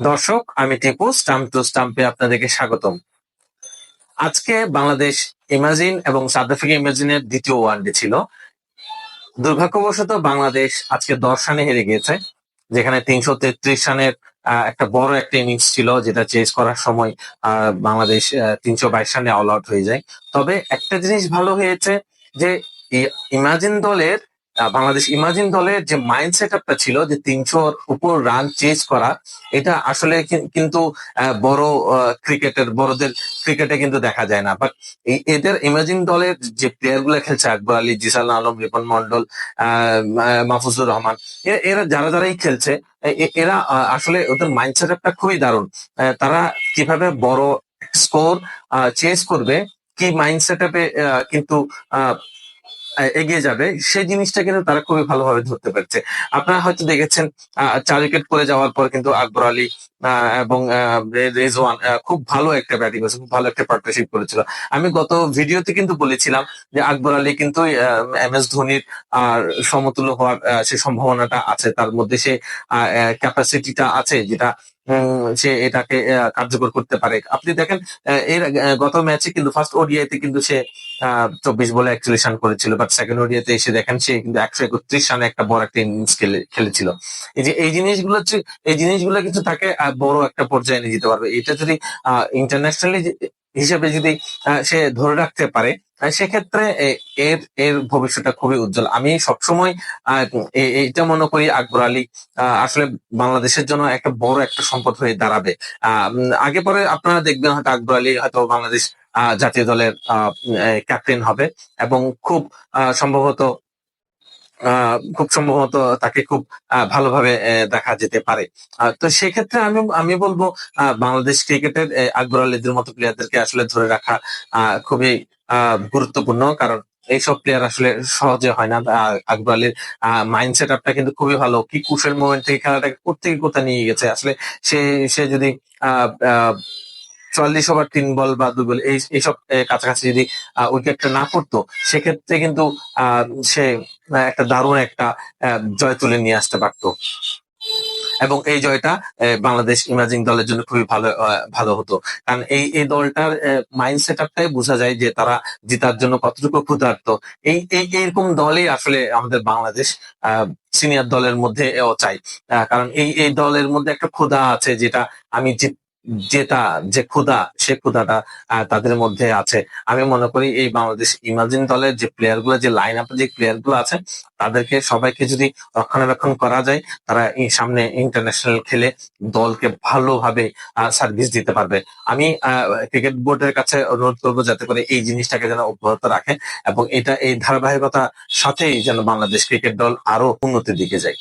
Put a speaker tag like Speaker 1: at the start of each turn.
Speaker 1: দর্শক, আমি Tipu stump two স্টাম্পে আপনাদেরকে স্বাগতম। আজকে বাংলাদেশ ইমাজিন এবং সাউথ আফ্রিকা ইমাজিনের দ্বিতীয় ওয়ানডে ছিল। দুর্ভাগ্যবশত বাংলাদেশ আজকে দশ রানে হেরে গিয়েছে, যেখানে তিনশো তেত্রিশ রানের একটা বড় একটা ইনিংস ছিল, যেটা চেস করার সময় বাংলাদেশ তিনশো বাইশ রানে অল আউট হয়ে যায়। তবে একটা জিনিস ভালো হয়েছে যে ইমাজিন দলের বাংলাদেশ ইমাজিন দলের যে মাইন্ড সেট আপটা ছিল, যে তিনশোর উপর রান চেস করা, এটা আসলে কিন্তু বড় ক্রিকেটের, বড়দের ক্রিকেটে কিন্তু দেখা যায় না। বাট এদের ইমাজিন দলের যে প্লেয়ারগুলো খেলছে, আকবর আলী জিসাল আলম, রিপন মন্ডল মাহফুজুর রহমান এরা যারা যারাই খেলছে এরা আসলে ওদের মাইন্ড সেট আপটা খুবই দারুণ। তারা কীভাবে বড় স্কোর চেস করবে, কি মাইন্ড সেট আপে কিন্তু এগিয়ে যাবে, সেই জিনিসটা কিন্তু তারা খুবই ভালোভাবে ধরতে পারছে। আপনারা হয়তো দেখেছেন চার উইকেট পরে যাওয়ার পর কিন্তু আকবর আলী এবং রেজওয়ান খুব ভালো একটা ব্যাটিং করেছে খুব ভালো একটা পার্টনারশিপ করেছিল। আমি গত ভিডিওতে কিন্তু বলেছিলাম যে আকবর আলী কিন্তু এম এস ধোনির আর সমতুল্য হওয়ার সে সম্ভাবনাটা আছে। তার মধ্যে সে ক্যাপাসিটিটা আছে যেটা সে এটাকে কার্যকর করতে পারে। আপনি দেখেন এর গত ম্যাচে কিন্তু ফার্স্ট ওডিআইতে কিন্তু সে চব্বিশ বলে একচল্লিশ রান করেছিল বাট সেকেন্ড ওডিয়াতে এসে দেখেন সে কিন্তু একশো একত্রিশ রানে একটা বড় একটা ইনিংস খেলেছিল। এই যে, এই জিনিসগুলো এই জিনিসগুলো কিন্তু তাকে বড় একটা পর্যায়ে নিয়ে যেতে পারবে। এটা যদি ইন্টারন্যাশনালি হিসেবে যদি সে ধরে রাখতে পারে সেক্ষেত্রে এর এর ভবিষ্যৎটা খুবই উজ্জ্বল। আমি সবসময় এইটা মনে করি আকবর আলী আসলে বাংলাদেশের জন্য একটা বড় একটা সম্পদ হয়ে দাঁড়াবে। আগে পরে আপনারা দেখবেন হয়তো আকবর আলী হয়তো বাংলাদেশ জাতীয় দলের ক্যাপ্টেন হবে এবং খুব সম্ভবত খুব সম্ভবত তাকে খুব ভালোভাবে দেখা যেতে পারে। তো সেক্ষেত্রে আমি আমি বলব বাংলাদেশ ক্রিকেটের আকবর আলীদের মতো প্লেয়ারদেরকে আসলে ধরে রাখা খুবই গুরুত্বপূর্ণ। কারণ এইসব প্লেয়ার আসলে সহজে হয় না। আকবর আলীর মাইন্ড সেট আপটা কিন্তু খুবই ভালো। কি কুশের মোমেন্ট থেকে খেলাটাকে কোথেকে কোথায় নিয়ে গেছে? আসলে সে সে যদি চুয়াল্লিশ ওভার তিন বল বা দুই বল এইসব কাছাকাছি যদি উইকেটটা না পড়তো, সেক্ষেত্রে কিন্তু সে একটা দারুণ একটা জয় তুলে নিয়ে আসতে পারতো। এবং এই জয়টা বাংলাদেশ ইমাজিং দলের জন্য খুবই ভালো ভালো হতো। কারণ এই এই দলটার মাইন্ড সেট আপটাই বোঝা যায় যে তারা জেতার জন্য কতটুকু ক্ষুধার্ত। এই এই এরকম দলই আসলে আমাদের বাংলাদেশ সিনিয়র দলের মধ্যে চাই। কারণ এই এই দলের মধ্যে একটা ক্ষুধা আছে যেটা আমি জেতা যে ক্ষুধা সে ক্ষুধাটা আহ, তাদের মধ্যে আছে। আমি মনে করি এই বাংলাদেশ ইমাজিন দলের যে প্লেয়ারগুলো যে লাইন আপ যে প্লেয়ারগুলো আছে তাদেরকে সবাইকে যদি রক্ষণাবেক্ষণ করা যায় তারা এই সামনে ইন্টারন্যাশনাল খেলে দলকে ভালোভাবে সার্ভিস দিতে পারবে। আমি ক্রিকেট বোর্ডের কাছে অনুরোধ করব যাতে করে এই জিনিসটাকে যেন অব্যাহত রাখে এবং এটা এই ধারাবাহিকতার সাথেই যেন বাংলাদেশ ক্রিকেট দল আরও উন্নতির দিকে যায়।